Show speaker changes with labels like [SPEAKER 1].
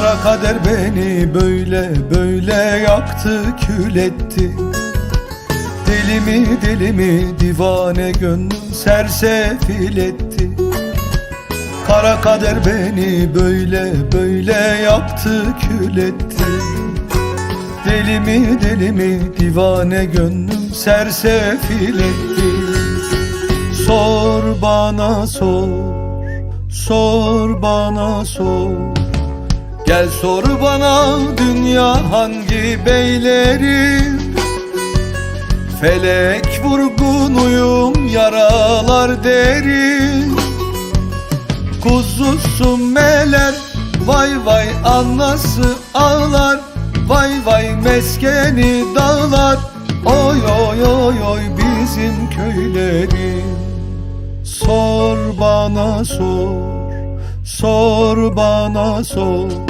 [SPEAKER 1] Kara kader beni böyle böyle yaktı kül etti. Deli mi deli mi divane gönlüm sersefil etti. Kara kader beni böyle böyle yaptı kül etti. Deli mi deli mi divane gönlüm sersefil etti. Sor bana sor Sor bana sor Gel sor bana dünya hangi beylerim Felek vurgunuyum yaralar derin Kuzusun meler vay vay anası ağlar. Vay vay meskeni dağlar. Oy oy oy oy bizim köylerim Sor bana sor. Sor bana sor